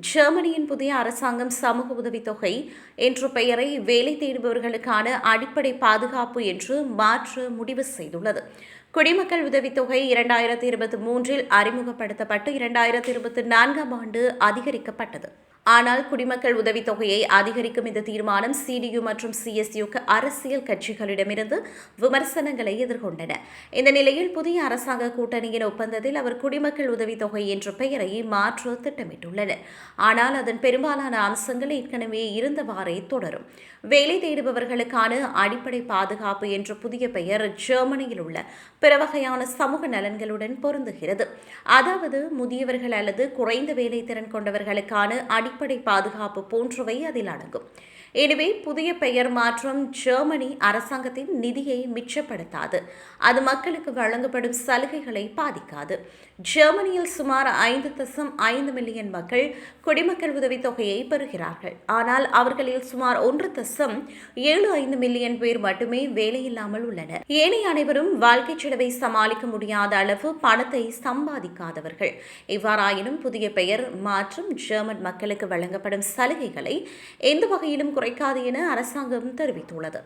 ஜெர்மனியின் புதிய அரசாங்கம் சமூக உதவித்தொகை என்ற பெயரை வேலை தேடுபவர்களுக்கான அடிப்படை பாதுகாப்பு என்று மாற்ற முடிவு செய்துள்ளது. குடிமக்கள் உதவித்தொகை இரண்டாயிரத்தி இருபத்தி மூன்றில் அறிமுகப்படுத்தப்பட்டு இரண்டாயிரத்தி இருபத்தி நான்காம் ஆண்டு அதிகரிக்கப்பட்டது. ஆனால் குடிமக்கள் உதவித்தொகையை அதிகரிக்கும் இந்த தீர்மானம் சிடியு மற்றும் சிஎஸ்யுக்கு அரசியல் கட்சிகளிடமிருந்து விமர்சனங்களை எதிர்கொண்டன. இந்த நிலையில் புதிய அரசாங்க கூட்டணியின் ஒப்பந்தத்தில் அவர் குடிமக்கள் உதவித்தொகை என்ற பெயரை மாற்ற திட்டமிட்டுள்ளனர். ஆனால் அதன் பெரும்பாலான அம்சங்கள் ஏற்கனவே இருந்தவாறே தொடரும். வேலை தேடுபவர்களுக்கான அடிப்படை பாதுகாப்பு என்ற புதிய பெயர் ஜெர்மனியில் உள்ள பிற வகையான சமூக நலன்களுடன் பொருந்துகிறது. அதாவது முதியவர்கள் அல்லது குறைந்த வேலை திறன் கொண்டவர்களுக்கான அடிப்படை பாதுகாப்பு போன்றவை அதில் அடங்கும். எனவே புதிய பெயர் மாற்றம் ஜெர்மனி அரசாங்கத்தின் நிதியை மிச்சப்படுத்தாது. அது மக்களுக்கு வழங்கப்படும் சலுகைகளை பாதிக்காது. ஜெர்மனியில் சுமார் ஐந்து தசம் ஐந்து மில்லியன் மக்கள் குடிமக்கள் உதவித் தொகையை பெறுகிறார்கள். ஆனால் அவர்களில் சுமார் ஒன்று தசம் ஏழு ஐந்து மில்லியன் பேர் மட்டுமே வேலையில்லாமல் உள்ளனர். ஏனைய அனைவரும் வாழ்க்கை செலவை சமாளிக்க முடியாத அளவு பணத்தை சம்பாதிக்காதவர்கள். இவ்வாறாயினும் புதிய பெயர் மாற்றம் ஜெர்மன் மக்களுக்கு வழங்கப்படும் சலுகைகளை எந்த வகையிலும் குறைக்காது என அரசாங்கம் தெரிவித்துள்ளது.